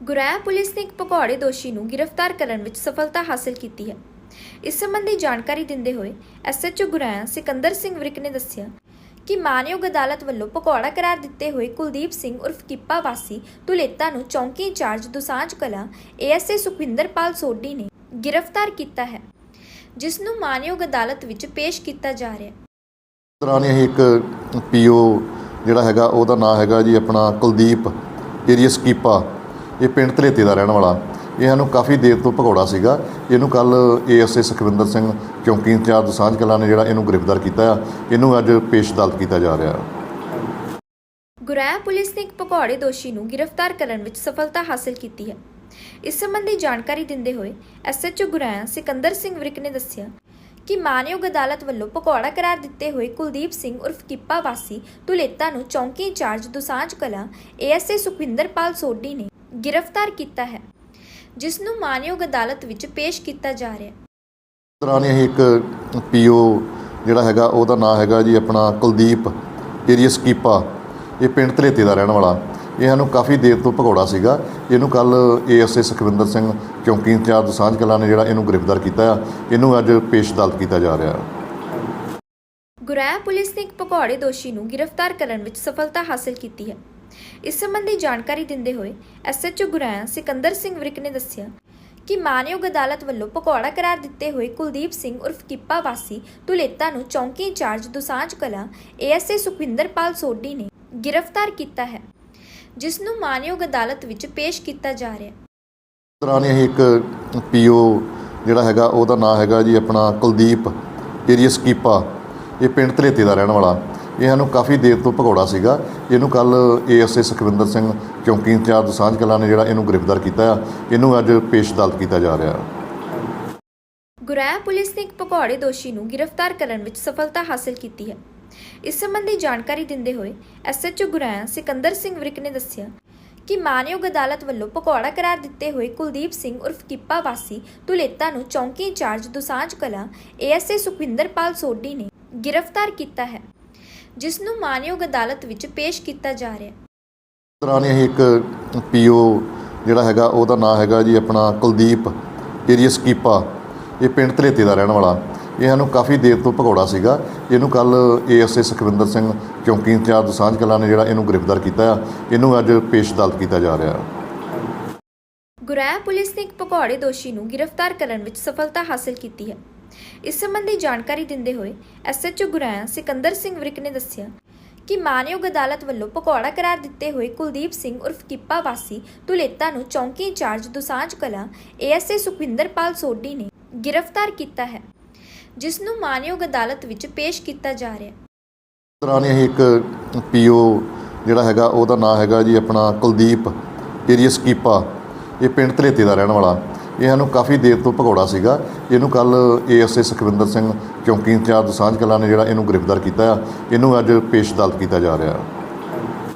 ਗੁਰਾਇਆ police ਨੇ ਇੱਕ ਪਕੌੜੇ ਦੋਸ਼ੀ ਨੂੰ ਗ੍ਰਿਫਤਾਰ ਕਰਨ ਵਿੱਚ ਸਫਲਤਾ ਹਾਸਲ ਕੀਤੀ ਹੈ। ਇਸ ਸੰਬੰਧੀ ਜਾਣਕਾਰੀ ਦਿੰਦੇ ਹੋਏ ਐਸਐਚਓ ਗੁਰੈਆ ਸਿਕੰਦਰ ਸਿੰਘ ਵਿਰਕ ਨੇ ਦੱਸਿਆ ਕਿ ਮਾਨਯੋਗ ਅਦਾਲਤ ਵੱਲੋਂ ਭਗੌੜਾ ਕਰਾਰ ਦਿੱਤੇ ਹੋਏ ਕੁਲਦੀਪ ਸਿੰਘ ਉਰਫ ਕਿੱਪਾ ਵਾਸੀ ਤੁਲੇਤਾ ਨੂੰ ਚੌਂਕੀ ਇੰਚਾਰਜ ਦੁਸਾਂਝ ਕਲਾ ਏਐਸਏ ਸੁਖਵਿੰਦਰਪਾਲ ਸੋਢੀ ਨੇ ਗ੍ਰਿਫਤਾਰ ਕੀਤਾ ਹੈ, ਜਿਸ ਨੂੰ ਮਾਨਯੋਗ ਅਦਾਲਤ ਵਿੱਚ ਪੇਸ਼ ਕੀਤਾ ਜਾ ਰਿਹਾ ਹੈ। ਦੌਰਾਨ ਇਹ ਇੱਕ ਪੀਓ ਜਿਹੜਾ ਹੈਗਾ, ਉਹਦਾ ਨਾਮ ਹੈਗਾ ਜੀ ਆਪਣਾ ਕੁਲਦੀਪ ਏਰੀਅਸ ਕੀਪਾ। ਇਹ ਪਿੰਡ ਧਲੇਤੇ ਦਾ ਰਹਿਣ ਵਾਲਾ। ਇਹ ਸਾਨੂੰ ਕਾਫੀ ਦੇਰ ਤੋਂ ਭਗੌੜਾ ਸੀਗਾ। ਇਹਨੂੰ ਕੱਲ ਏਐਸਏ ਸੁਖਵਿੰਦਰ ਸਿੰਘ ਚੌਂਕੀ ਇੰਚਾਰਜ ਦਸਾਂਝ ਕਲਾਂ ਨੇ ਜਿਹੜਾ ਇਹਨੂੰ ਗ੍ਰਿਫਤਾਰ ਕੀਤਾ ਆ, ਇਹਨੂੰ ਅੱਜ ਪੇਸ਼ ਅਦਾਲਤ ਕੀਤਾ ਜਾ ਰਿਹਾ। ਗੁਰੈਆ ਪੁਲਿਸ ਨੇ ਇੱਕ ਭਗੌੜੇ ਦੋਸ਼ੀ ਨੂੰ ਗ੍ਰਿਫਤਾਰ ਕਰਨ ਵਿੱਚ ਸਫਲਤਾ ਹਾਸਲ ਕੀਤੀ ਹੈ। ਇਸ ਸੰਬੰਧੀ ਜਾਣਕਾਰੀ ਦਿੰਦੇ ਹੋਏ ਐਸਐਚਓ ਗੁਰਾਇਆ ਸਿਕੰਦਰ ਸਿੰਘ ਵਿਰਕ ਨੇ ਦੱਸਿਆ ਕਿ ਮਾਨਯੋਗ ਅਦਾਲਤ ਵੱਲੋਂ ਭਗੌੜਾ ਕਰਾਰ ਦਿੱਤੇ ਹੋਏ ਕੁਲਦੀਪ ਸਿੰਘ ਉਰਫ ਕਿੱਪਾ ਵਾਸੀ ਤੁਲੇਤਾ ਨੂੰ ਚੌਂਕੀ ਇੰਚਾਰਜ ਦੁਸਾਂਝ ਕਲਾ ਏਐਸਏ ਸੁਖਵਿੰਦਰਪਾਲ ਸੋਢੀ ਨੇ ਗ੍ਰਿਫਤਾਰ ਕੀਤਾ ਹੈ ਜਿਸ ਨੂੰ ਮਾਨਯੋਗ ਅਦਾਲਤ ਵਿੱਚ ਪੇਸ਼ ਕੀਤਾ ਜਾ ਰਿਹਾ ਹੈ। ਦੌਰਾਨ ਇਹ ਇੱਕ ਪੀਓ ਜਿਹੜਾ ਹੈਗਾ ਉਹਦਾ ਨਾਮ ਹੈਗਾ ਜੀ ਆਪਣਾ ਕੁਲਦੀਪ ਏਰੀਅਸ ਕੀਪਾ। ਇਹ ਪਿੰਡ ਧਲੇਤੇ ਦਾ ਰਹਿਣ ਵਾਲਾ। ਇਹ ਸਾਨੂੰ ਕਾਫੀ ਦੇਰ ਤੋਂ ਭਗੌੜਾ ਸੀਗਾ। ਇਹਨੂੰ ਕੱਲ ਏਐਸਏ ਸੁਖਵਿੰਦਰ ਸਿੰਘ ਚੌਂਕੀ ਇੰਚਾਰਜ ਦਸਾਂਝ ਕਲਾਂ ਨੇ ਜਿਹੜਾ ਇਹਨੂੰ ਗ੍ਰਿਫਤਾਰ ਕੀਤਾ ਆ। ਇਹਨੂੰ ਅੱਜ ਪੇਸ਼ ਅਦਾਲਤ ਕੀਤਾ ਜਾ ਰਿਹਾ। ਗੁਰੈਆ ਪੁਲਿਸ ਨੇ ਇੱਕ ਭਗੌੜੇ ਦੋਸ਼ੀ ਨੂੰ ਗ੍ਰਿਫਤਾਰ ਕਰਨ ਵਿੱਚ ਸਫਲਤਾ ਹਾਸਲ ਕੀਤੀ ਹੈ। ਇਸ ਸੰਬੰਧੀ ਜਾਣਕਾਰੀ ਦਿੰਦੇ ਹੋਏ ਐਸਐਚਓ ਗੁਰੈਆ ਸਿਕੰਦਰ ਸਿੰਘ ਵਿਰਕ ਨੇ ਦੱਸਿਆ ਕਿ ਮਾਨਯੋਗ ਅਦਾਲਤ ਵੱਲੋਂ ਭਗੌੜਾ ਕਰਾਰ ਦਿੱਤੇ ਹੋਏ ਕੁਲਦੀਪ ਸਿੰਘ ਉਰਫ ਕਿੱਪਾ ਵਾਸੀ ਤੁਲੇਤਾ ਨੂੰ ਚੌਂਕੀ ਇੰਚਾਰਜ ਦੁਸਾਂਝ ਕਲਾ ਏਐਸਏ ਸੁਖਵਿੰਦਰਪਾਲ ਸੋਢੀ ਨੇ ਗ੍ਰਿਫਤਾਰ ਕੀਤਾ ਹੈ, ਜਿਸ ਨੂੰ ਮਾਨਯੋਗ ਅਦਾਲਤ ਵਿੱਚ ਪੇਸ਼ ਕੀਤਾ ਜਾ ਰਿਹਾ ਹੈ। ਦੌਰਾਨ ਇਹ ਇੱਕ ਪੀਓ ਜਿਹੜਾ ਹੈਗਾ, ਉਹਦਾ ਨਾਮ ਹੈਗਾ ਜੀ ਆਪਣਾ ਕੁਲਦੀਪ ਏਰੀਅਸ ਕੀਪਾ, ਇਹ ਪਿੰਡ ਧਲੇਤੇ ਦਾ ਰਹਿਣ ਵਾਲਾ। ਇਹ ਸਾਨੂੰ ਕਾਫੀ ਦੇਰ ਤੋਂ ਭਗੌੜਾ ਸੀਗਾ। ਇਹਨੂੰ ਕੱਲ ਏਐਸਏ ਸੁਖਵਿੰਦਰ ਸਿੰਘ ਚੌਂਕੀ ਇੰਚਾਰਜ ਦਸਾਂਝ ਕਲਾਂ ਨੇ ਜਿਹੜਾ ਇਹਨੂੰ ਗ੍ਰਿਫਤਾਰ ਕੀਤਾ ਆ, ਇਹਨੂੰ ਅੱਜ ਪੇਸ਼ ਅਦਾਲਤ ਕੀਤਾ ਜਾ ਰਿਹਾ। ਗੁਰੈਆ ਪੁਲਿਸ ਨੇ ਇੱਕ ਭਗੌੜੇ ਦੋਸ਼ੀ ਨੂੰ ਗ੍ਰਿਫਤਾਰ ਕਰਨ ਵਿੱਚ ਸਫਲਤਾ ਹਾਸਲ ਕੀਤੀ ਹੈ। ਇਸ ਸੰਬੰਧੀ ਜਾਣਕਾਰੀ ਦਿੰਦੇ ਹੋਏ ਐਸਐਚਓ ਗੁਰੈਆ ਸਿਕੰਦਰ ਸਿੰਘ ਵਿਰਕ ਨੇ ਦੱਸਿਆ ਕਿ ਮਾਨਯੋਗ ਅਦਾਲਤ ਵੱਲੋਂ ਭਗੌੜਾ ਕਰਾਰ ਦਿੱਤੇ ਹੋਏ ਕੁਲਦੀਪ ਸਿੰਘ ਉਰਫ ਕਿੱਪਾ ਵਾਸੀ ਤੁਲੇਤਾ ਨੂੰ ਚੌਂਕੀ ਇੰਚਾਰਜ ਦੁਸਾਂਝ ਕਲਾ ਏਐਸਏ ਸੁਖਵਿੰਦਰਪਾਲ ਸੋਢੀ ਨੇ ਗ੍ਰਿਫਤਾਰ ਕੀਤਾ ਹੈ। ਜਿਸ ਨੂੰ ਮਾਨਯੋਗ ਅਦਾਲਤ ਵਿੱਚ ਪੇਸ਼ ਕੀਤਾ ਜਾ ਰਿਹਾ ਹੈ। ਦੌਰਾਨ ਇਹ ਇੱਕ ਪੀਓ ਜਿਹੜਾ ਹੈਗਾ ਉਹਦਾ ਨਾਮ ਹੈਗਾ ਜੀ ਆਪਣਾ ਕੁਲਦੀਪ ਏਰੀਅਸ ਕੀਪਾ। ਇਹ ਪਿੰਡ ਧਲੇਤੇ ਦਾ ਰਹਿਣ ਵਾਲਾ। ਇਹ ਸਾਨੂੰ ਕਾਫੀ ਦੇਰ ਤੋਂ ਭਗੌੜਾ ਸੀਗਾ। ਇਹਨੂੰ ਕੱਲ ਏਐਸਏ ਸੁਖਵਿੰਦਰ ਸਿੰਘ ਚੌਂਕੀ ਇੰਚਾਰਜ ਦਸਾਂਝ ਕਲਾਂ ਨੇ ਜਿਹੜਾ ਇਹਨੂੰ ਗ੍ਰਿਫਤਾਰ ਕੀਤਾ ਆ। ਇਹਨੂੰ ਅੱਜ ਪੇਸ਼ ਅਦਾਲਤ ਕੀਤਾ ਜਾ ਰਿਹਾ। ਗੁਰੈਆ ਪੁਲਿਸ ਨੇ ਇੱਕ ਭਗੌੜੇ ਦੋਸ਼ੀ ਨੂੰ ਗ੍ਰਿਫਤਾਰ ਕਰਨ ਵਿੱਚ ਸਫਲਤਾ ਹਾਸਲ ਕੀਤੀ ਹੈ। ਇਸ ਸੰਬੰਧੀ ਜਾਣਕਾਰੀ ਦਿੰਦੇ ਹੋਏ ਐਸਐਚਓ ਗੁਰੈਆ ਸਿਕੰਦਰ ਸਿੰਘ ਵਿਰਕ ਨੇ ਦੱਸਿਆ ਕਿ ਮਾਨਯੋਗ ਅਦਾਲਤ ਵੱਲੋਂ ਭਗੌੜਾ ਕਰਾਰ ਦਿੱਤੇ ਹੋਏ ਕੁਲਦੀਪ ਸਿੰਘ ਉਰਫ ਕਿੱਪਾ ਵਾਸੀ ਤੁਲੇਤਾ ਨੂੰ ਚੌਂਕੀ ਇੰਚਾਰਜ ਦੁਸਾਂਝ ਕਲਾ ਏਐਸਏ ਸੁਖਵਿੰਦਰਪਾਲ ਸੋਢੀ ਨੇ ਗ੍ਰਿਫਤਾਰ ਕੀਤਾ ਹੈ, ਜਿਸ ਨੂੰ ਮਾਨਯੋਗ ਅਦਾਲਤ ਵਿੱਚ ਪੇਸ਼ ਕੀਤਾ ਜਾ ਰਿਹਾ ਹੈ। ਦੌਰਾਨ ਇਹ ਇੱਕ ਪੀਓ ਜਿਹੜਾ ਹੈਗਾ, ਉਹਦਾ ਨਾਮ ਹੈਗਾ ਜੀ ਆਪਣਾ ਕੁਲਦੀਪ ਏਰੀਅਸ ਕੀਪਾ, ਇਹ ਪਿੰਡ ਧਲੇਤੇ ਦਾ ਰਹਿਣ ਵਾਲਾ। ਇਹਨਾਂ ਨੂੰ ਕਾਫੀ ਦੇਰ ਤੋਂ ਭਗੌੜਾ ਸੀਗਾ। ਇਹਨੂੰ ਕੱਲ ਏਐਸਏ ਸੁਖਵਿੰਦਰ ਸਿੰਘ ਚੌਂਕੀ ਇੰਚਾਰਜ ਸਾਂਝ ਕਲਾਂ ਨੇ ਜਿਹੜਾ ਇਹਨੂੰ ਗ੍ਰਿਫਤਾਰ ਕੀਤਾ ਆ। ਇਹਨੂੰ ਅੱਜ ਪੇਸ਼ ਅਦਾਲਤ ਕੀਤਾ ਜਾ ਰਿਹਾ।